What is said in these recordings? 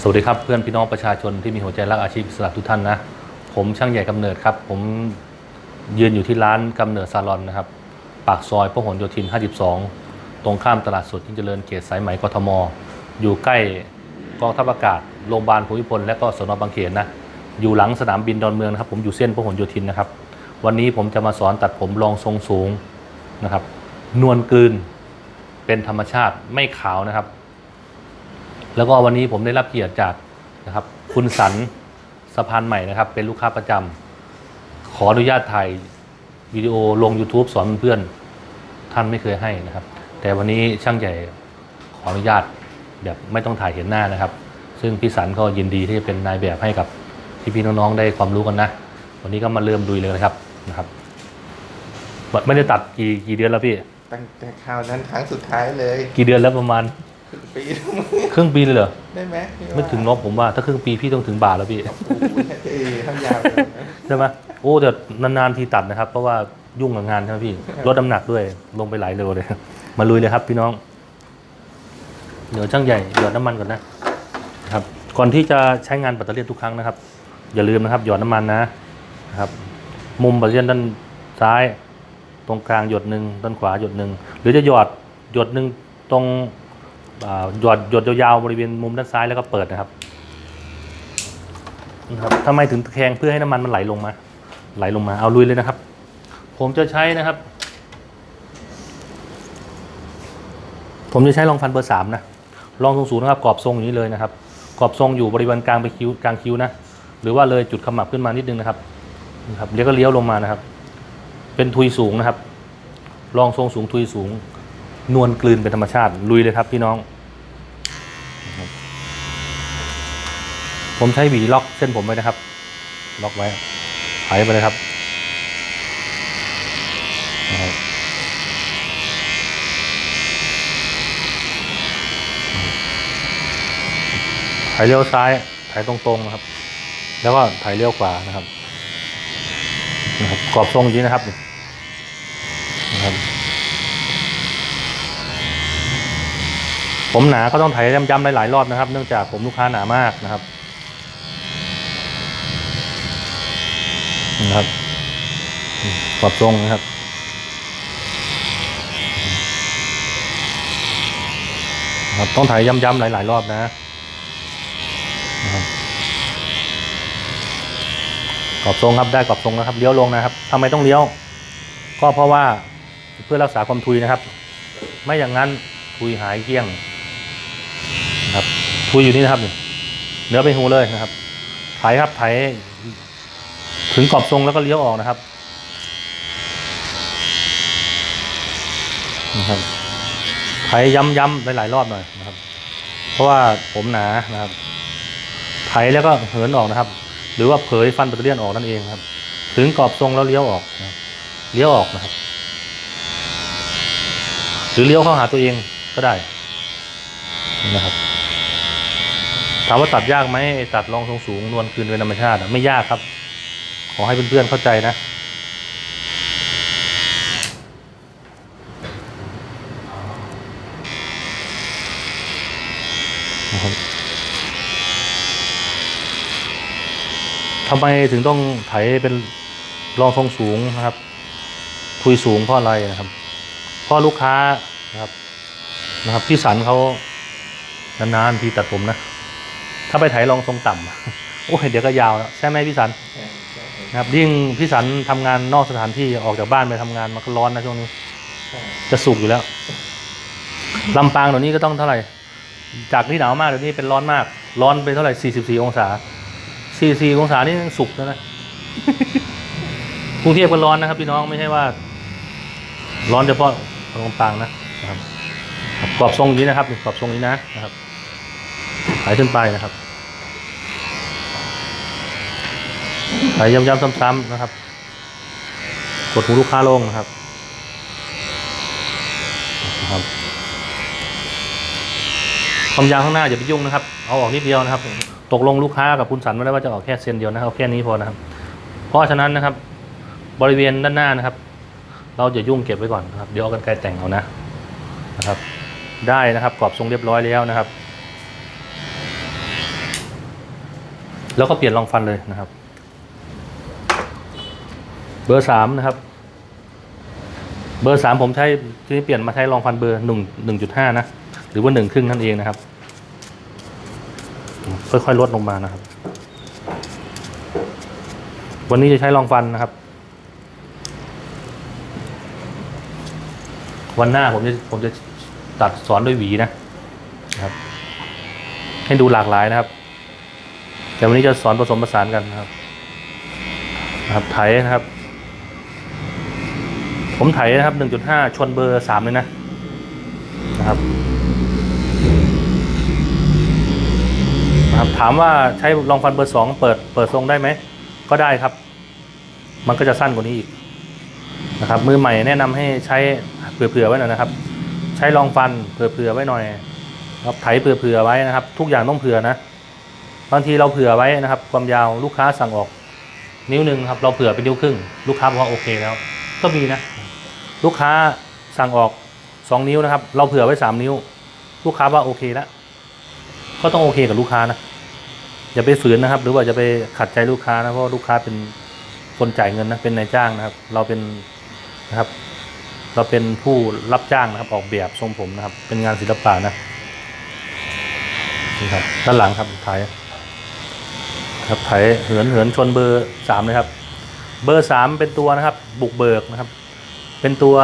สวัสดีครับเพื่อนพี่น้องประชาชนที่มีหัวใจรักอาชีพอิสระทุกท่านนะ ผมช่างใหญ่กำเนิดครับ ผมยืนอยู่ที่ร้านกำเนิดซาลอนนะครับ ปากซอยพหลโยธิน 52 ตรงข้ามตลาดสดยิ่งเจริญเขตสายไหมกทม อยู่ใกล้กองทัพอากาศโรงพยาบาลภูมิพลและก็สนบางเขนนะอยู่หลังสนามบินดอนเมืองนะครับ ผมอยู่เส้นพหลโยธินนะครับ วันนี้ผมจะมาสอนตัดผมรองทรงสูงนะครับ นวลกลืนเป็นธรรมชาติไม่ขาวนะครับ แล้วก็วันนี้ผมได้รับเกียรติจากนะครับ คุณสันสะพานใหม่นะครับ เป็นลูกค้าประจำขออนุญาตถ่ายวิดีโอลง YouTube สอนเพื่อนๆท่านไม่เคยให้นะครับ แต่วันนี้ช่างใหญ่ขออนุญาตแบบไม่ต้องถ่ายเห็นหน้านะครับ ซึ่งพี่สันก็ยินดีที่จะเป็นนายแบบให้กับพี่ๆน้องๆได้ความรู้กันนะ วันนี้ก็มาเริ่มดุยเลยนะครับนะครับไม่ได้ตัดกี่กี่เดือนแล้วพี่ ตั้งแต่คราวนั้นครั้งสุดท้ายเลย กี่เดือนแล้วประมาณ ครึ่งปีแล้วมั้งครึ่งปีเลยเหรอ ได้ไหมพี่ว่าไม่ถึงเนอะผมว่า ถ้าครึ่งปีพี่ต้องถึงบาทแล้วพี่ โอ้โหเท่ทำยาวเลยนะใช่ไหมโอ้แต่นานๆทีตัดนะครับ เพราะว่ายุ่งกับงานใช่ไหมพี่ลดน้ำหนักด้วย ลงไปหลายโลเลย มาลุยเลยครับ พี่น้อง เดี๋ยวช่างใหญ่หยอดน้ำมันก่อนนะครับ ก่อนที่จะใช้งานแบตเตอรี่ทุกครั้งนะครับ อย่าลืมนะครับ หยอดน้ำมันนะนะครับ มุมแบตเตอรี่ด้านซ้าย ตรงกลางหยดหนึ่งด้านขวาหยดหนึ่งหรือจะหยอดหยดหนึ่งตรงอ่า หยดหยดยาวๆบริเวณมุมด้านซ้ายแล้วก็เปิดนะครับนะครับทำไมถึงตะแคงเพื่อให้น้ำมันมันไหลลงมา ไหลลงมาเอาลุยเลยนะครับ ผมจะใช้นะครับ ผมจะใช้รองฟันเบอร์สามนะรองทรงสูงนะครับกรอบทรงอย่างนี้เลยนะครับกรอบทรงอยู่บริเวณกลางไปคิ้วกลางคิ้วนะหรือว่าเลยจุดขมับขึ้นมานิดนึงนะครับนะครับเลี้ยวก็เลี้ยวลงมานะครับ เป็นทุยสูงนะครับ รองทรงสูงทุยสูง นวลกลืนเป็นธรรมชาติ ลุยเลยครับพี่น้อง ผมใช้หวีล็อกเส้นผมไว้นะครับ ล็อกไว้ไถไปเลยครับนะครับไถเลี้ยวซ้ายไถตรงๆนะครับ แล้วก็ไถเลี้ยวขวานะครับ นะครับ กรอบทรงอย่างนี้นะครับ ผมหนาก็ต้องไถย้ำๆหลายๆรอบนะครับ เนื่องจากผมลูกค้าหนามากนะครับนะครับปรับทรงนะครับครับต้องถ่ายย้ำๆหลาย ๆ รอบนะกรอบทรงครับได้กรอบทรงนะครับเลี้ยวลงนะครับทำไมต้องเลี้ยว ก็เพราะว่าเพื่อรักษาความทุยนะครับ ไม่อย่างนั้นทุยหายเกลี้ยง นะครับทุยอยู่นี่นะครับนี่เนื้อไปหูเลยนะครับ ไถครับไถถึงกรอบทรงแล้วก็เลี้ยวออกนะครับนะครับไถย้ำๆหลายๆรอบหน่อยนะครับ เพราะว่าผมหนานะครับ ไถแล้วก็เหินออกนะครับ หรือว่าเผยฟันแบตเตอรี่ออกนั่นเองครับ ถึงกรอบทรงแล้วเลี้ยวออกนะเลี้ยวออกนะครับ หรือเลี้ยวเข้าหาตัวเองก็ได้นะครับ ถามว่าตัดยากไหมไอ้ตัดรองทรงสูงนวลคืนเป็นธรรมชาติไม่ยากครับ ขอให้เพื่อนๆเข้าใจนะทำไมถึงต้องไถเป็นรองทรงสูงนะครับทุยสูงเพราะอะไรนะครับเพราะลูกค้านะครับนะครับพี่สันเขานานๆทีตัดผมนะ ถ้าไปไถรองทรงต่ำอะโอ้ยเดี๋ยวก็ยาวแล้วใช่ไหมพี่สันใช่ใช่นะครับยิ่งพี่สันทำงานนอกสถานที่ออกจากบ้านไปทำงานมันก็ร้อนนะช่วงนี้ใช่จะสุกอยู่แล้วลำปางเดี๋ยวนี้ก็ต้องเท่าไหร่ จากที่หนาวมากเดี๋ยวนี้เป็นร้อนมาก ร้อนไปเท่าไหร่ 44 องศา 44 องศานี่ยังสุกแล้วนะกรุงเทพก็ร้อนนะครับ พี่น้องไม่ใช่ว่า ร้อนเฉพาะลำปางนะนะครับครับกรอบทรงนี้นะครับกรอบทรงนี้นะนะครับ ไหลขึ้นไปนะครับไหลย้ำๆซ้ำๆนะครับ กดหูลูกค้าลงนะครับนะครับความยาวข้างหน้าอย่าไปยุ่งนะครับ เอาออกนิดเดียวนะครับ ตกลงลูกค้ากับคุณสันไม่ได้ว่าจะออกแค่เซนเดียวนะครับเอาแค่นี้พอนะครับ เพราะฉะนั้นนะครับ บริเวณด้านหน้านะครับ เราจะยุ่งเก็บไว้ก่อนนะครับ เดี๋ยวเอากันไกลแต่งเอานะนะครับ ได้นะครับกรอบทรงเรียบร้อยแล้วนะครับ แล้วก็เปลี่ยนรองฟันเลยนะครับ เบอร์สามนะครับ เบอร์สามผมใช้ที่เปลี่ยนมาใช้รองฟันเบอร์หนึ่งหนึ่งจุดห้านะ หรือว่าหนึ่งครึ่งนั่นเองนะครับ ค่อยๆลดลงมานะครับ วันนี้จะใช้รองฟันนะครับ วันหน้าผมจะผมจะตัดสอนด้วยหวีนะนะครับ ให้ดูหลากหลายนะครับ แต่วันนี้จะสอนผสมผสานกันนะครับนะครับไถนะครับ ผมไถนะครับ 1.5 ชนเบอร์ 3 เลยนะ นะครับนะครับ ถามว่าใช้รองฟันเบอร์ 2 เปิดเปิดทรงได้ไหม ก็ได้ครับ มันก็จะสั้นกว่านี้อีกนะครับ มือใหม่แนะนำให้ใช้เผื่อๆไว้หน่อยนะครับ ใช้รองฟันเผื่อๆไว้หน่อยครับไถเผื่อๆไว้นะครับ ทุกอย่างต้องเผื่อนะ บางทีเราเผื่อไว้นะครับ ความยาวลูกค้าสั่งออกนิ้วหนึ่งครับเราเผื่อเป็นนิ้วครึ่ง ลูกค้าบอกว่าโอเคแล้ว ก็มีนะ ลูกค้าสั่งออกสองนิ้วนะครับ เราเผื่อไว้สามนิ้ว ลูกค้าว่าโอเคแล้วก็ต้องโอเคกับลูกค้านะอย่าไปฝืนนะครับ หรือว่าจะไปขัดใจลูกค้านะเพราะลูกค้าเป็นคนจ่ายเงินนะเป็นนายจ้างนะครับ เราเป็นนะครับ เราเป็นผู้รับจ้างนะครับ ออกแบบทรงผมนะครับ เป็นงานศิลปะนะนี่ครับด้านหลังครับถ่าย ครับถ่ายเหินเหินชนเบอร์สามเลยครับ เบอร์สามเป็นตัวนะครับ บุกเบิกนะครับ เป็นตัว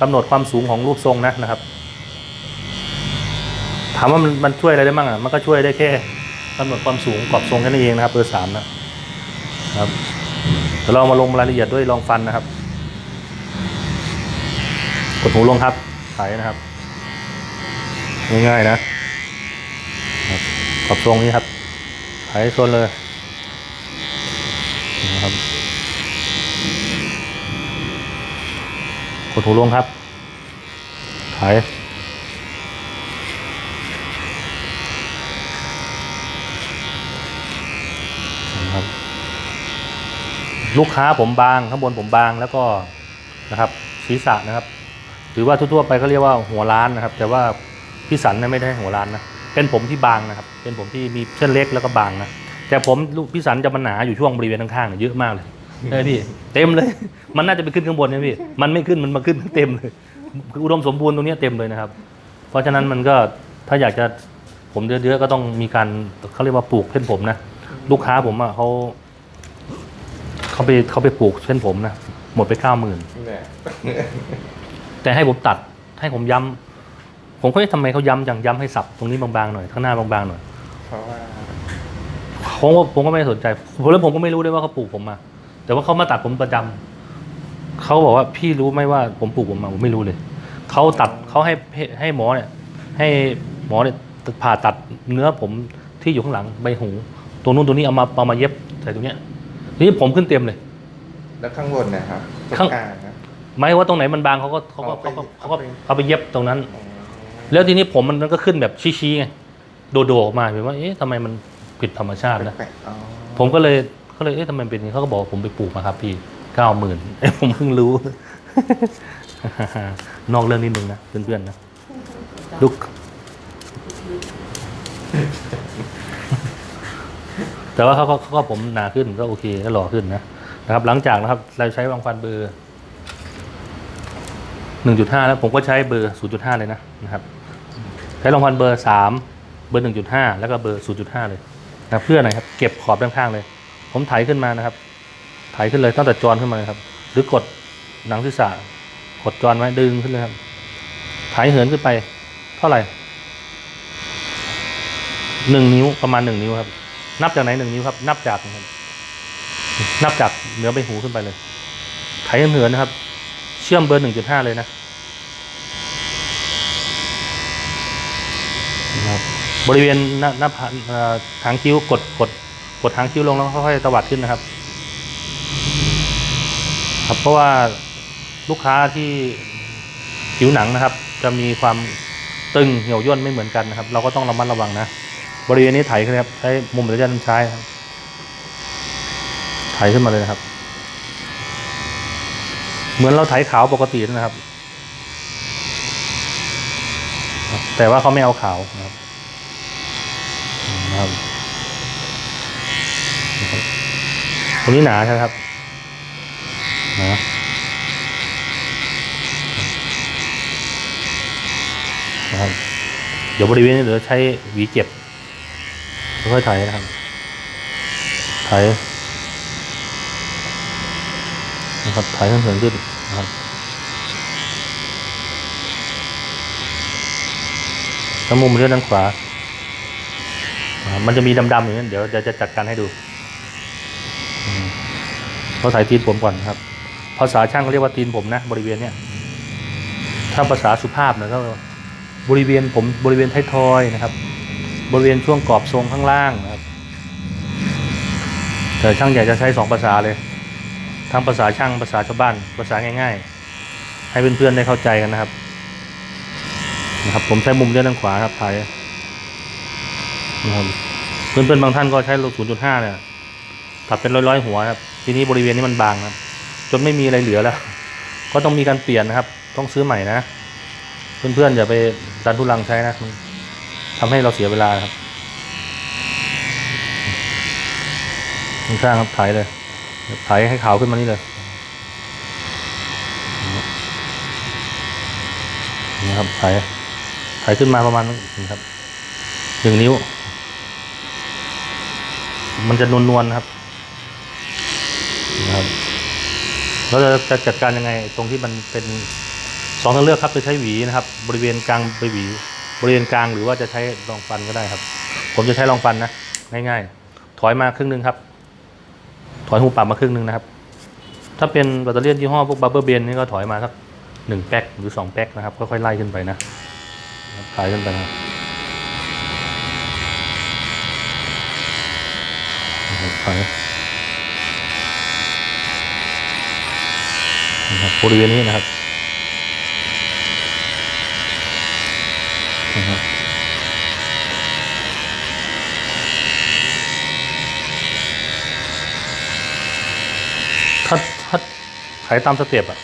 กำหนดความสูงของรูปทรงนะนะครับ ถามว่ามันมันช่วยอะไรได้บ้างอะมันก็ช่วยได้แค่กำหนดความสูงกรอบทรงแค่นั้นเองนะครับ เบอร์สามนะครับเดี๋ยวเรามาลงรายละเอียดด้วยลองฟันนะครับ กดหูลงครับไถนะครับ ง่ายๆนะขอบตรงนี้ครับ ไถโซนเลยนะครับกดหูลงครับไถนะครับ ลูกค้าผมบางข้างบนผมบางแล้วก็นะครับศีรษะนะครับ หรือว่าทั่วๆไปก็เรียกว่าหัวล้านนะครับ แต่ว่าพี่สันเนี่ยไม่ได้หัวล้านนะ เป็นผมที่บางนะครับ เป็นผมที่มีเส้นเล็กแล้วก็บางนะ แต่ผมลูกพี่สันจะมันหนาอยู่ช่วงบริเวณข้างๆเนี่ยเยอะมากเลยใช่ไหมพี่เต็มเลย มันน่าจะไปขึ้นข้างบนนะพี่ มันไม่ขึ้นมันมาขึ้นเต็มเลยคืออุดมสมบูรณ์ตรงเนี้ยเต็มเลยนะครับ เพราะฉะนั้นมันก็ถ้าอยากจะผมเยอะๆก็ต้องมีการเขาเรียกว่าปลูกเส้นผมนะ ลูกค้าผมอะเขาเขาไปเขาไปปลูกเส้นผมนะหมดไปเก้าหมื่นเนี่ยแต่ให้ผมตัดให้ผมย้ำ ผมก็เอ๊ะทำไมเขาย้ำจังย้ำให้สับตรงนี้บางๆหน่อยข้างหน้าบางๆหน่อยเพราะว่าผมก็ผมก็ไม่สนใจผมแล้วผมก็ไม่รู้ด้วยว่าเขาปลูกผมมา แต่ว่าเขามาตัดผมประจำเขาบอกว่าพี่รู้ไหมว่าผมปลูกผมมาผมไม่รู้เลยเขาตัดเขาให้ให้ให้หมอเนี่ย ให้หมอเนี่ยผ่าตัดเนื้อผมที่อยู่ข้างหลังใบหูตรงนู้นตรงนี้เอามาเอามาเย็บใส่ตรงเนี้ยทีนี้ผมขึ้นเต็มเลย แล้วข้างบนนะครับตรงข้างกลางนะไม่ว่าตรงไหนมันบางเขาก็เขาก็เอาไปเขาก็เขาก็เอาไปเอาไปเย็บตรงนั้น อ๋อ แล้วทีนี้ผมมันก็ขึ้นแบบชี้ๆไงโดดๆออกมาแบบว่าเอ๊ะทำไมมันผิดธรรมชาตินะแปลกๆอ๋อผมก็เลยก็เลยเอ๊ะทำไมเป็นอย่างนี้เขาก็บอกว่าผมไปปลูกมาครับพี่เก้าหมื่นผมเพิ่งรู้ นอกเรื่องนิดนึงนะเพื่อนๆนะลูกแต่ว่าเขาก็เขาก็ผมหนาขึ้นก็โอเคก็หล่อขึ้นนะนะครับ หลังจากนะครับ เราใช้วางฟันเบอร์หนึ่งจุดห้าแล้วผมก็ใช้เบอร์ศูนย์จุดห้าเลยนะนะครับ ใช้รางวัลเบอร์สามเบอร์หนึ่งจุดห้าแล้วก็เบอร์ศูนย์จุดห้าเลยนะเพื่ออะครับเก็บขอบด้านข้างเลย ผมไถขึ้นมานะครับ ไถขึ้นเลยตั้งแต่จรขึ้นมาเลยครับ หรือกดหนังศีรษะกดจรไว้ดึงขึ้นเลยครับไถเหินขึ้นไป เท่าไหร่หนึ่งนิ้วประมาณหนึ่งนิ้วครับ นับจากไหนหนึ่งนิ้วครับ นับจากนะครับนับจากเหนือใบหูขึ้นไปเลย ไถเหินนะครับ เชื่อมเบอร์หนึ่งจุดห้าเลยนะ นะครั บริเวณหน้าหน้าผากเอ่อทางคิ้วกดกดกดทางคิ้วลงแล้วค่อยๆตวัดขึ้นนะครับ ครับเพราะว่าลูกค้าที่ผิวหนังนะครับ จะมีความตึงเหี่ยวย่นไม่เหมือนกันนะครับ เราก็ต้องระมัดระวังนะบริเวณนี้ไถครับใช้มุมระยะด้านซ้ายครับไถขึ้นมาเลยนะครับ เหมือนเราไถขาวปกตินะครับ แต่ว่าเขาไม่เอาขาวนะครับ นะครับตรงนี้หนาใช่ไหมครับหนานะครับเดี๋ยวบริเวณนี้เดี๋ยวใช้หวีเก็บค่อยๆไถนะครับไถนะครับไถขึ้นเหินขึ้นนะครับแล้วมุมเลื่อนด้านขวา มันจะมีดำๆอย่างนี้เดี๋ยวจะจะจัดการให้ดูเขาใส่ตีนผมก่อนครับ ภาษาช่างเขาเรียกว่าตีนผมนะ บริเวณเนี้ยถ้าภาษาสุภาพนะก็บริเวณผมบริเวณท้ายทอยนะครับ บริเวณช่วงกรอบทรงข้างล่างนะครับ แต่ช่างใหญ่จะใช้สองภาษาเลย ทั้งภาษาช่างภาษาชาวบ้าน ภาษาง่าย ๆ ให้เพื่อนๆได้เข้าใจกันนะครับนะครับ ผมใช้มุมเลื่อนด้านขวาครับถ่ายนะครับ เพื่อนๆบางท่านก็ใช้โลศูนย์จุดห้าเนี่ยตัดเป็นร้อยๆหัวครับ ทีนี้บริเวณนี้มันบางครับ จนไม่มีอะไรเหลือแล้ว ก็ต้องมีการเปลี่ยนนะครับ ต้องซื้อใหม่นะ เพื่อนๆอย่าไปดันทุลังใช้นะมันทำให้เราเสียเวลาครับข้างครับถ่ายเลยถ่ายให้ขาวขึ้นมานี่เลยนี่ครับถ่ายถ่ายขึ้นมาประมาณนี้ครับหนึ่งนิ้ว มันจะนวลๆนะครับนะครับเราจะจะจัดการยังไงตรงที่มันเป็นสองทางเลือกครับจะใช้หวีนะครับ บริเวณกลางไปหวี บริเวณกลางหรือว่าจะใช้รองฟันก็ได้ครับ ผมจะใช้รองฟันนะง่ายๆ ถอยมาครึ่งหนึ่งครับ ถอยหูปรับมาครึ่งหนึ่งนะครับ ถ้าเป็นแบตเตอรี่ยี่ห้อพวกบับเบิลเบนนี่ก็ถอยมาสักหนึ่งแป๊กหรือสองแป๊กนะครับค่อยๆไล่ขึ้นไปนะถอยขึ้นไปนะ ครับถอยนะครับบริเวณนี้นะครับนะครับถ้าถ้าขายตามสเต็ปอะ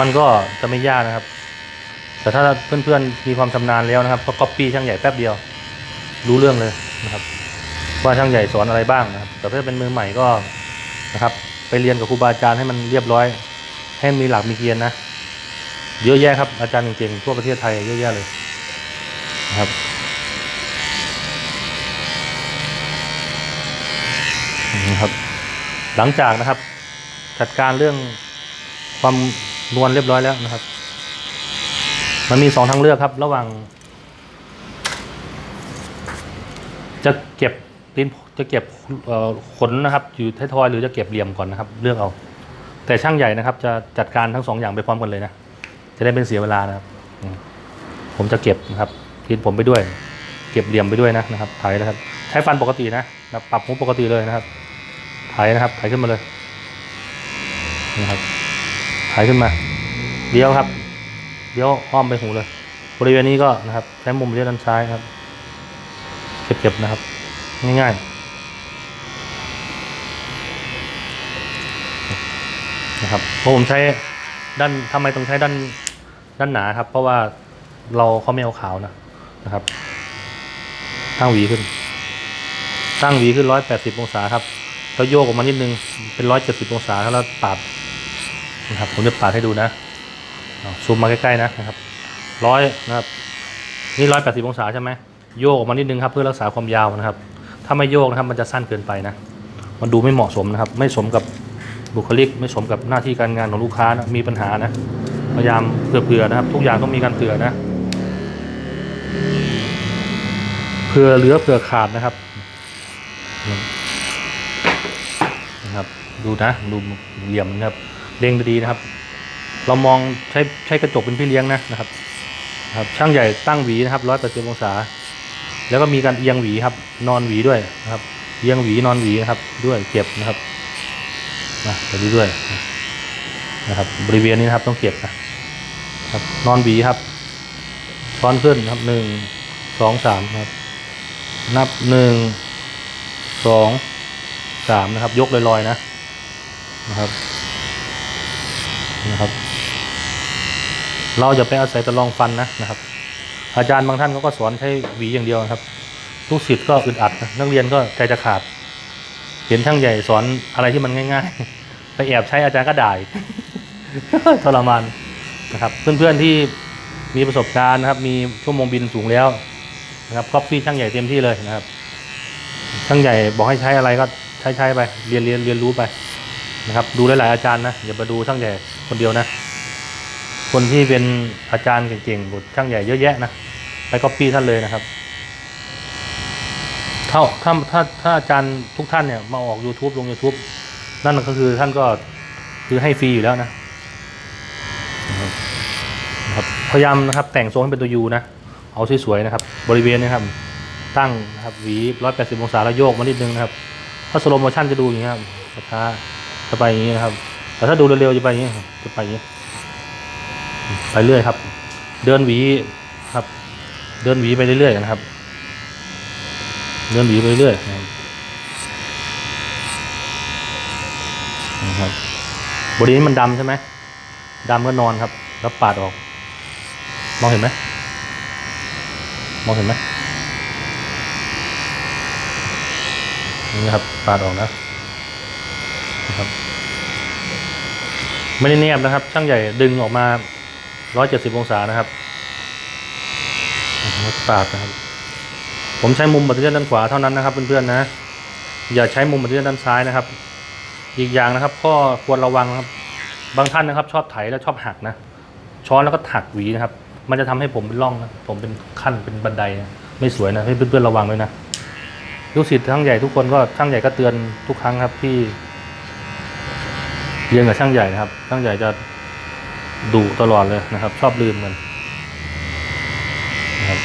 มันก็จะไม่ยากนะครับ แต่ถ้าเพื่อนๆมีความชำนาญแล้วนะครับ ก็ก๊อปปี้ช่างใหญ่แป๊บเดียว รู้เรื่องเลยนะครับ ว่าช่างใหญ่สอนอะไรบ้างนะครับแต่ถ้าเป็นมือใหม่ก็นะครับ ไปเรียนกับครูบาอาจารย์ให้มันเรียบร้อย ให้มีหลักมีเกณฑ์นะ เยอะแยะครับอาจารย์เก่งๆทั่วประเทศไทยเยอะแยะเลยนะครับนะครับ หลังจากนะครับ จัดการเรื่องความนวลเรียบร้อยแล้วนะครับ มันมีสองทางเลือกครับ ระหว่าง จะเก็บ ลิ้นจะเก็บขนนะครับ อยู่ท้ายทอยหรือจะเก็บเหลี่ยมก่อนนะครับ เลือกเอา แต่ช่างใหญ่นะครับ จะจัดการทั้งสองอย่างไปพร้อมกันเลยนะจะได้เป็นเสียเวลานะครับ ผมจะเก็บนะครับลิ้นผมไปด้วย เก็บเหลี่ยมไปด้วยนะนะครับถ่ายนะครับ ใช้ฟันปกตินะนะปรับหูปกติเลยนะครับถ่ายนะครับถ่ายขึ้นมาเลยนะครับถ่ายขึ้นมาเลี้ยวครับเลี้ยวอ้อมไปหูเลย บริเวณนี้ก็นะครับใช้มุมเลี้ยวด้านซ้ายครับเก็บๆนะครับ ง่ายๆนะครับเพราะผมใช้ด้านทำไมต้องใช้ด้านด้านหนาครับ เพราะว่าเราเขาไม่เอาขาวนะนะครับตั้งหวีขึ้น ตั้งหวีขึ้นร้อยแปดสิบองศาครับแล้วโยกออกมานิดนึงเป็นร้อยเจ็ดสิบองศาแล้วปาดนะครับผมจะปาดให้ดูนะซูมมาใกล้ๆนะนะครับร้อยนะครับนี่ร้อยแปดสิบองศาใช่ไหมโยกออกมานิดนึงครับ เพื่อรักษาความยาวนะครับ ถ้าไม่โยกนะครับมันจะสั้นเกินไปนะ มันดูไม่เหมาะสมนะครับ ไม่สมกับบุคลิก ไม่สมกับหน้าที่การงานของลูกค้านะมีปัญหานะพยายามเผื่อๆนะครับ ทุกอย่างต้องมีการเผื่อนะเผื่อเหลือเผื่อขาดนะครับนะครับ ดูนะดูเหลี่ยมนะครับเล็งดีนะครับ เรามองใช้ใช้กระจกเป็นพี่เลี้ยงนะนะครับครับช่างใหญ่ตั้งหวีนะครับร้อยแปดสิบองศา แล้วก็มีการเอียงหวีครับ นอนหวีด้วยนะครับ เอียงหวีนอนหวีนะครับ ด้วยเก็บนะครับนะแบบนี้ด้วยนะครับ บริเวณนี้นะครับต้องเก็บนะครับ นอนหวีครับซ้อนขึ้นนครับหนึ่งสองสามครับ นับหนึ่งสองสามนะครับ ยกลอยๆนะนะครับนะครับ เราอย่าไปอาศัยตะลองฟันนะนะครับ อาจารย์บางท่านเขาก็สอนใช้หวีอย่างเดียวครับลูกศิษย์ก็อึดอัดนักเรียนก็ใจจะขาด เห็นช่างใหญ่สอนอะไรที่มันง่าย ๆ ไปแอบใช้อาจารย์ก็ด่าทรมานนะครับ เพื่อนๆที่มีประสบการณ์นะครับ มีชั่วโมงบินสูงแล้วนะครับก็พี่ช่างใหญ่เต็มที่เลยนะครับ ช่างใหญ่บอกให้ใช้อะไรก็ใช้ใช้ไป เรียนเรียนเรียนรู้ไปนะครับ ดูหลายๆอาจารย์นะอย่าไปดูช่างใหญ่คนเดียวนะ คนที่เป็นอาจารย์เก่งๆบุตรช่างใหญ่เยอะแยะนะ ไปก็ปี้ท่านเลยนะครับถ้าถ้าถ้าถ้าอาจารย์ทุกท่านเนี่ยมาออก YouTube ลง YouTube นั่นก็คือท่านก็คือให้ฟรีอยู่แล้วนะครับพยายามนะครับ แต่งทรงให้เป็นตัวยูนะ เอาสวยๆนะครับ บริเวณนะครับ ตั้งนะครับหวีร้อยแปดสิบองศาแล้วโยกมานิดนึงนะครับ ถ้าสโลโมชั่นจะดูอย่างนี้ครับช้าจะไปอย่างนี้นะครับ แต่ถ้าดูเร็วๆจะไปอย่างนี้จะไปอย่างนี้ ไปเรื่อยครับ เดินหวี เดินหวีไปเรื่อยๆนะครับ เดินหวีไปเรื่อยนะครับนะครับบริเวณมันดำใช่ไหมดำก็นอนครับ แล้วปาดออก มองเห็นไหมมองเห็นไหมนี่ครับปาดออกนะนะครับไม่ได้เนียบนะครับ ช่างใหญ่ดึงออกมา 170 องศานะครับ ปาดนะครับ ผมใช้มุมบัตเตอร์ด้านขวาเท่านั้นนะครับเพื่อนๆนะ อย่าใช้มุมบัตเตอร์ด้านซ้ายนะครับ อีกอย่างนะครับข้อควรระวังนะครับ บางท่านนะครับ ชอบไถแล้วชอบหักนะ ช้อนแล้วก็หักหวีนะครับ มันจะทำให้ผมเป็นร่องนะ ผมเป็นขั้นเป็นบันไดนะไม่สวยนะให้เพื่อนๆระวังด้วยนะลูกศิษย์ช่างใหญ่ทุกคนก็ช่างใหญ่ก็เตือนทุกครั้งครับที่เรียนกับช่างใหญ่นะครับ ช่างใหญ่จะดุตลอดเลยนะครับ ชอบลืมกันนะครับ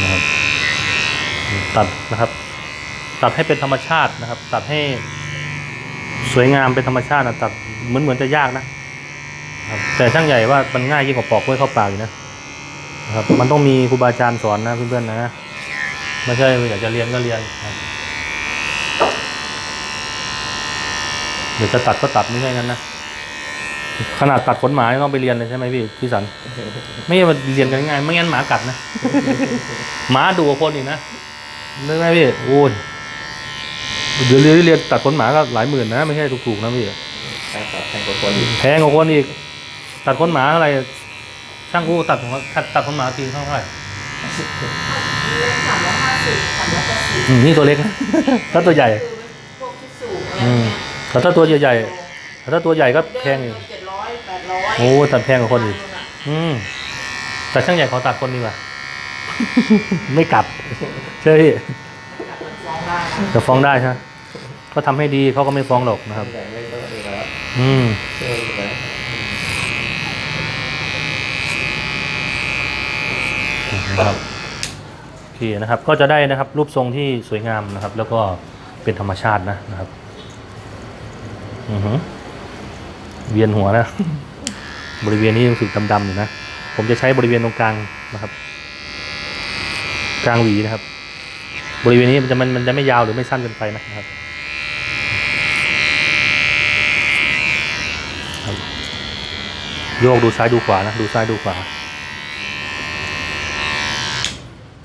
นะครับ ตัดนะครับ ตัดให้เป็นธรรมชาตินะครับ ตัดให้สวยงามเป็นธรรมชาตินะตัดเหมือนเหมือนจะยากนะครับแต่ช่างใหญ่ว่ามันง่ายยิ่งกว่าปอกกล้วยเข้าปากอยู่นะนะครับ มันต้องมีครูบาอาจารย์สอนนะเพื่อนๆนะไม่ใช่อยากจะเรียนก็เรียนเดี๋ยวจะตัดก็ตัดไม่ใช่งั้นนะขนาดตัดขนหมาต้องไปเรียนเลยใช่ไหมพี่พี่สัน ไม่ใช่มาเรียนกันง่ายไม่งั้นหมากัดนะ หมาดูกว่าคนอีกนะ นึกไหมพี่โอ้ยเดี๋ยวเรียนเรียนตัดขนหมาก็หลายหมื่นนะ ไม่ใช่ถูกๆนะพี่ใช่ครับแข่งกับคนอีกแพงกว่าคนอีก ตัดขนหมาเท่าไหร่ช่างกูตัดของตัดตัดขนหมาทีเท่าไหร่เล็กสามร้อยห้าสิบสามร้อยแปดสิบอืมนี่ตัวเล็กนะถ้าตัวใหญ่ คือพวกที่สูงอะไรอืมเงี้ยแต่ถ้าตัวใหญ่ๆแต่ถ้าตัวใหญ่ก็แพงอยู่ เจ็ดร้อยแปดร้อยโอ้ตัดแพงกว่าคนอีก อืมแต่ช่างใหญ่ขอตัดคนดีกว่า ไม่กัด ใช่พี่จะฟ้องได้ใช่ไหมก็ทำให้ดีเขาก็ไม่ฟ้องหรอกนะครับ อืมนะครับโอเคนะครับ ก็จะได้นะครับ รูปทรงที่สวยงามนะครับ แล้วก็เป็นธรรมชาตินะนะครับ อือหือเวียนหัวนะ บริเวณนี้รู้สึกดำๆอยู่นะ ผมจะใช้บริเวณตรงกลางนะครับ กลางหวีนะครับ บริเวณนี้มันจะมันมันจะไม่ยาวหรือไม่สั้นเกินไปนะครับโยกดูซ้ายดูขวานะดูซ้ายดูขวา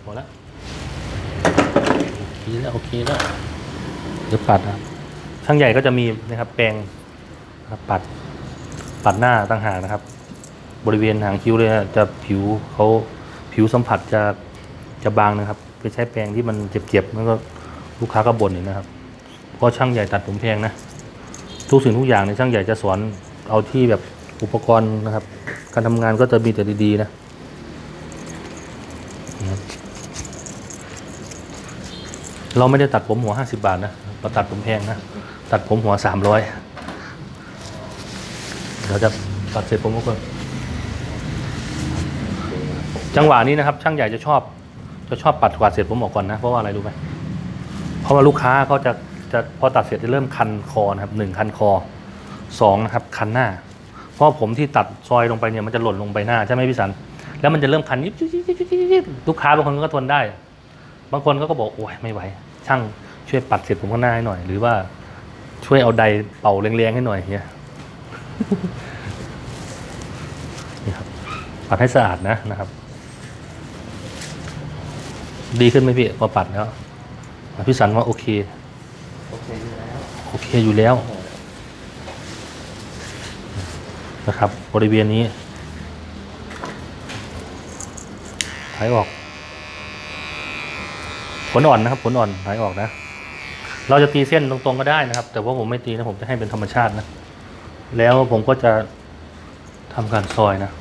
หมดแล้วโอเคแล้วโอเคแล้วเดี๋ยวปัดนะช่างใหญ่ก็จะมีนะครับ แปรงปัดปัดหน้าตั้งหากนะครับ บริเวณหางคิ้วเลยนะจะผิวเขาผิวสัมผัสจะจะบางนะครับ ไปใช้แปรงที่มันเจ็บๆแล้วก็ลูกค้าก็บ่นอยู่นะครับ เพราะช่างใหญ่ตัดผมแพงนะ ทุกสิ่งทุกอย่างในช่างใหญ่จะสอนเอาที่แบบอุปกรณ์นะครับ การทำงานก็จะมีแต่ดีๆนะเราไม่ได้ตัดผมหัวห้าสิบาทนะเราตัดผมแพงนะ ตัดผมหัวสามร้อยเดี๋ยวจะตัดเสร็จผมก็ก่อนจังหวะนี้นะครับ ช่างใหญ่จะชอบ จะชอบปัดกวาดเสร็จผมออกก่อนนะ เพราะว่าอะไรรู้ไหมเพราะว่าลูกค้าเขาจะจะพอตัดเสร็จจะเริ่มคันคอนะครับหนึ่งคันคอสองนะครับคันหน้า เพราะผมที่ตัดซอยลงไปเนี่ยมันจะหล่นลงไปหน้าใช่ไหมพี่สัน แล้วมันจะเริ่มคันยิบยิบลูกค้าบางคนก็ทนได้ บางคนก็บอกโอ้ยไม่ไหว ช่างช่วยปัดเสร็จผมข้างหน้าให้หน่อย หรือว่าช่วยเอาไดร์เป่าแรงๆให้หน่อยเนี่ยนี่ครับปัดให้สะอาดนะนะครับ ดีขึ้นไหมพี่พอปัดแล้วอะพี่สันว่าโอเค โอเคอยู่แล้วโอเคอยู่แล้วโอ้โหนะครับ บริเวณนี้ถ่ายออกผลอ่อนนะครับผลอ่อนถ่ายออกนะ เราจะตีเส้นตรงๆก็ได้นะครับ แต่ว่าผมไม่ตีนะผมจะให้เป็นธรรมชาตินะ แล้วผมก็จะทำการซอยนะ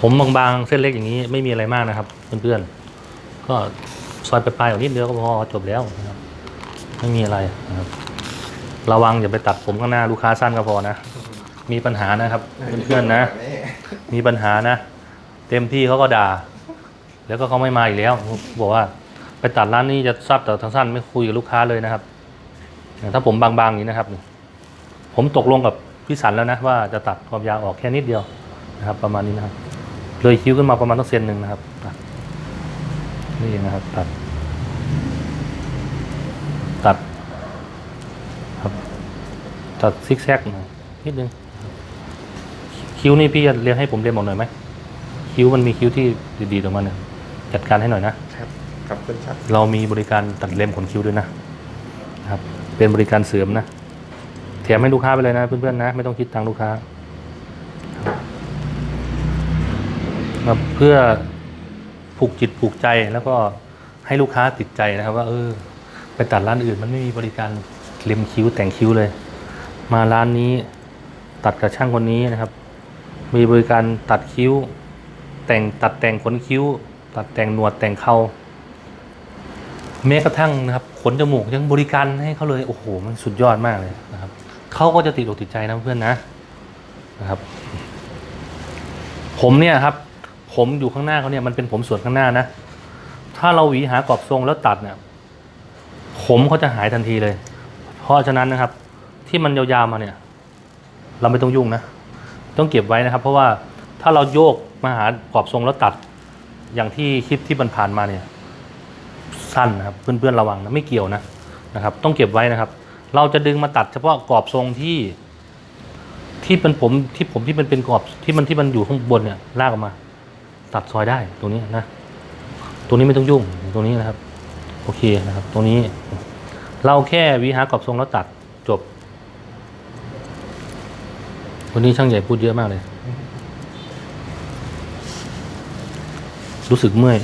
ผมบางๆเส้นเล็กอย่างนี้ไม่มีอะไรมากนะครับ เพื่อนๆ ก็ซอยไปลายๆออกนิดเดียวก็พอจบแล้วนะครับ ไม่มีอะไรนะครับ ระวังอย่าไปตัดผมข้างหน้าลูกค้าสั้นก็พอนะ มีปัญหานะครับเพื่อนๆนะ มีปัญหานะ เต็มที่เขาก็ด่า แล้วก็เขาไม่มาอีกแล้วบอกว่า ไปตัดร้านนี้จะซับแต่ทางสั้นไม่คุยกับลูกค้าเลยนะครับ ถ้าผมบางๆอย่างนี้นะครับ ผมตกลงกับพี่สันแล้วนะว่าจะตัดความยาวออกแค่นิดเดียวนะครับ ประมาณนี้นะครับ เลยคิ้วขึ้นมาประมาณตั้งเซนหนึ่งนะครับตัดนี่เองนะครับ ตัด ตัด ครับ ตัดซิกแซกหน่อยนิดนึงคิ้วนี่พี่จะเรียนให้ผมเรียนหมดหน่อยไหมคิ้วมันมีคิ้วที่ดีๆออกมาเนี่ยจัดการให้หน่อยนะครับขอบคุณครับเรามีบริการตัดเล็มขนคิ้วด้วยนะนะครับ เป็นบริการเสริมนะแถมให้ลูกค้าไปเลยนะเพื่อนๆนะ ไม่ต้องคิดตังค์ลูกค้า ครับเพื่อผูกจิตผูกใจแล้วก็ให้ลูกค้าติดใจนะครับ ว่า เออ ไปตัดร้านอื่น มันไม่มีบริการเล็มคิ้วแต่งคิ้วเลย มาร้านนี้ตัดกับช่างคนนี้นะครับ มีบริการตัดคิ้ว แต่งตัดแต่งขนคิ้ว ตัดแต่งหนวดแต่งเขาแม้กระทั่งนะครับขนจมูกยังบริการให้เขาเลยโอ้โหมันสุดยอดมากเลยนะครับเขาก็จะติดอกติดใจนะเพื่อนนะนะครับ ผมเนี่ยครับ ผมอยู่ข้างหน้าเขาเนี่ยมันเป็นผมส่วนข้างหน้านะ ถ้าเราหวีหากรอบทรงแล้วตัดเนี่ย ผมเขาจะหายทันทีเลย เพราะฉะนั้นนะครับ ที่มันยาวๆมาเนี่ย เราไม่ต้องยุ่งนะ ต้องเก็บไว้นะครับ เพราะว่าถ้าเราโยกมาหากรอบทรงแล้วตัด อย่างที่คลิปที่มันผ่านมาเนี่ย สั้นนะครับ เพื่อนๆระวังนะไม่เกี่ยวนะนะครับ ต้องเก็บไว้นะครับ เราจะดึงมาตัดเฉพาะกรอบทรงที่ที่เป็นผมที่ผมที่มันเป็นกรอบที่มันที่มันอยู่ข้างบนเนี่ยลากออกมา ตัดซอยได้ตรงนี้นะตรงนี้ไม่ต้องยุ่งตรงนี้นะครับ โอเคนะครับ ตรงนี้ เราแค่วิหากรอบทรงแล้วตัดจบวันนี้ช่างใหญ่พูดเยอะมากเลย รู้สึกเมื่อย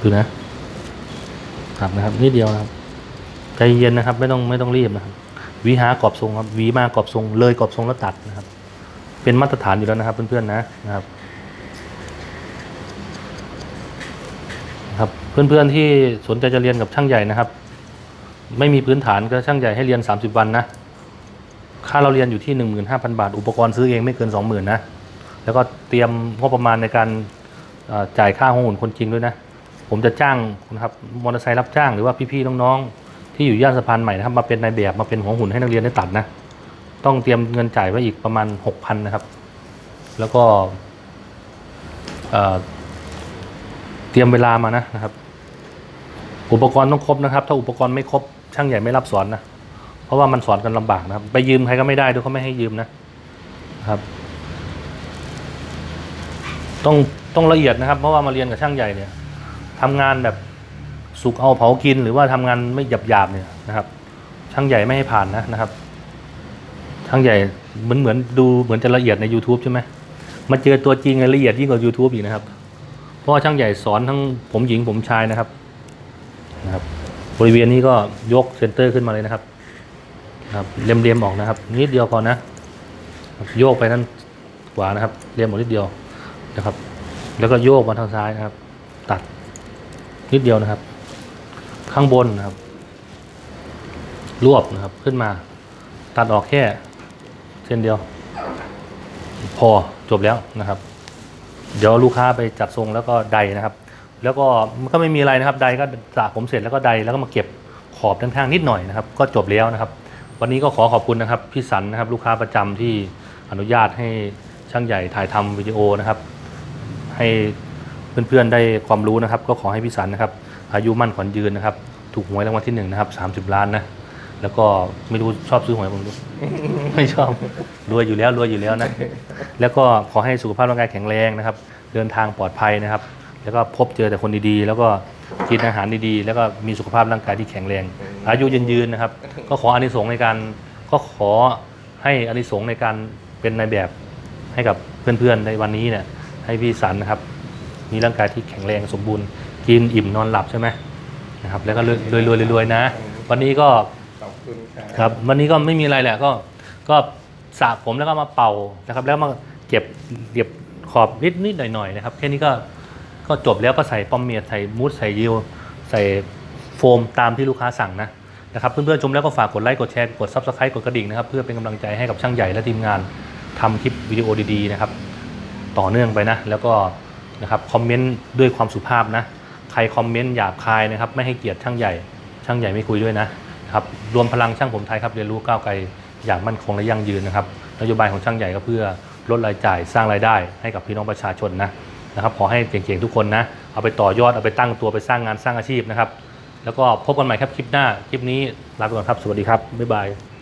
ดูนะตัดนะครับนิดเดียวนะครับใจเย็นนะครับ ไม่ต้องไม่ต้องรีบนะครับวีหากรอบทรงครับวีมากรอบทรงเลยกรอบทรงแล้วตัดนะครับ เป็นมาตรฐานอยู่แล้วนะครับเพื่อนๆนะนะครับครับเพื่อนๆที่สนใจจะเรียนกับช่างใหญ่นะครับ ไม่มีพื้นฐานก็ช่างใหญ่ให้เรียน 30 วันนะค่าเราเรียนอยู่ที่ 15,000 บาท อุปกรณ์ซื้อเองไม่เกิน 20,000นะแล้วก็เตรียมงบประมาณในการจ่ายค่าห้องหุ่นคนจริงด้วยนะ ผมจะจ้างนะครับมอเตอร์ไซค์รับจ้างหรือว่าพี่ๆน้องๆที่อยู่ย่านสะพานใหม่นะครับมาเป็นนายแบบมาเป็นหัวหุ่นให้นักเรียนได้ตัดนะ ต้องเตรียมเงินจ่ายไว้อีกประมาณ6,000นะครับ แล้วก็เตรียมเวลามานะนะครับ อุปกรณ์ต้องครบนะครับ ถ้าอุปกรณ์ไม่ครบช่างใหญ่ไม่รับสอนนะเพราะว่ามันสอนกันลำบากนะครับ ไปยืมใครก็ไม่ได้ด้วยเขาไม่ให้ยืมนะครับ ต้องต้องละเอียดนะครับ เพราะว่ามาเรียนกับช่างใหญ่เนี่ยทำงานแบบสุกเอาเผากิน หรือว่าทำงานไม่หยาบหยาบเนี่ยนะครับ ช่างใหญ่ไม่ให้ผ่านนะนะครับ ช่างใหญ่เหมือนเหมือนดูเหมือนจะละเอียดใน YouTube ใช่ไหมมาเจอตัวจริงละเอียดยิ่งกว่า YouTube อีกนะครับ เพราะว่าช่างใหญ่สอนทั้งผมหญิงผมชายนะครับนะครับ บริเวณนี้ก็ยกเซนเตอร์ขึ้นมาเลยนะครับนะครับเลียมๆออกนะครับ นิดเดียวพอนะ โยกไปด้านขวานะครับเลียมออกนิดเดียวนะครับ แล้วก็โยกมาทางซ้ายนะครับ ตัดนิดเดียวนะครับ ข้างบนนะครับ รวบนะครับขึ้นมา ตัดออกแค่ เส้นเดียว พอจบแล้วนะครับ เดี๋ยวลูกค้าไปจัดทรงแล้วก็ใดนะครับ แล้วก็มันก็ไม่มีอะไรนะครับใดก็สระผมเสร็จแล้วก็ใดแล้วก็มาเก็บขอบด้านข้างนิดหน่อยนะครับ ก็จบแล้วนะครับ วันนี้ก็ขอขอบคุณนะครับพี่สันนะครับ ลูกค้าประจำที่อนุญาตให้ช่างใหญ่ถ่ายทำวิดีโอนะครับ ให้เพื่อนๆได้ความรู้นะครับ ก็ขอให้พี่สันนะครับ อายุมั่นขวัญยืนนะครับ ถูกหวยรางวัลที่หนึ่งนะครับ30 ล้านนะ แล้วก็ไม่รู้ชอบซื้อหวยผมดูไม่ชอบรวยอยู่แล้วรวยอยู่แล้วนะ แล้วก็ขอให้สุขภาพร่างกายแข็งแรงนะครับ เดินทางปลอดภัยนะครับ แล้วก็พบเจอแต่คนดีๆ แล้วก็กินอาหารดีๆ แล้วก็มีสุขภาพร่างกายที่แข็งแรง อายุยืนยืนๆนะครับ ก็ขออานิสงส์ในการก็ขอให้อานิสงส์ในการเป็นนายแบบให้กับเพื่อนๆในวันนี้เนี่ยให้พี่สันนะครับ มีร่างกายที่แข็งแรงสมบูรณ์ กินอิ่มนอนหลับใช่ไหมนะครับ แล้วก็รวยๆรวยๆนะ วันนี้ก็ คุณครับครับ วันนี้ก็ไม่มีอะไรแหละก็ ก็สระผมแล้วก็มาเป่านะครับ แล้วมาเก็บเก็บขอบนิดนิดหน่อยหน่อยๆนะครับแค่นี้ก็ก็จบแล้วก็ใส่ปอมเมียดใส่มูสใส่ยิวใส่โฟมตามที่ลูกค้าสั่งนะนะครับเพื่อนๆชมแล้วก็ฝากกดไลค์กดแชร์กดซับสไครต์กดกระดิ่งนะครับเพื่อเป็นกำลังใจให้กับช่างใหญ่และทีมงานทำคลิปวิดีโอดีๆนะครับต่อเนื่องไปนะ แล้วก็นะครับคอมเมนต์ด้วยความสุภาพนะ ใครคอมเมนต์หยาบคายนะครับ ไม่ให้เกียรติช่างใหญ่ ช่างใหญ่ไม่คุยด้วยนะ ครับรวมพลังช่างผมไทยครับเรียนรู้ก้าวไกลอย่างมั่นคงและยั่งยืนนะครับนโยบายของช่างใหญ่ก็เพื่อลดรายจ่ายสร้างรายได้ให้กับพี่น้องประชาชนนะนะครับขอให้เก่งๆทุกคนนะเอาไปต่อยอดเอาไปตั้งตัวไปสร้างงานสร้างอาชีพนะครับ แล้วก็พบกันใหม่ครับคลิปหน้าคลิปนี้ลาไปก่อนครับสวัสดีครับบ๊ายบาย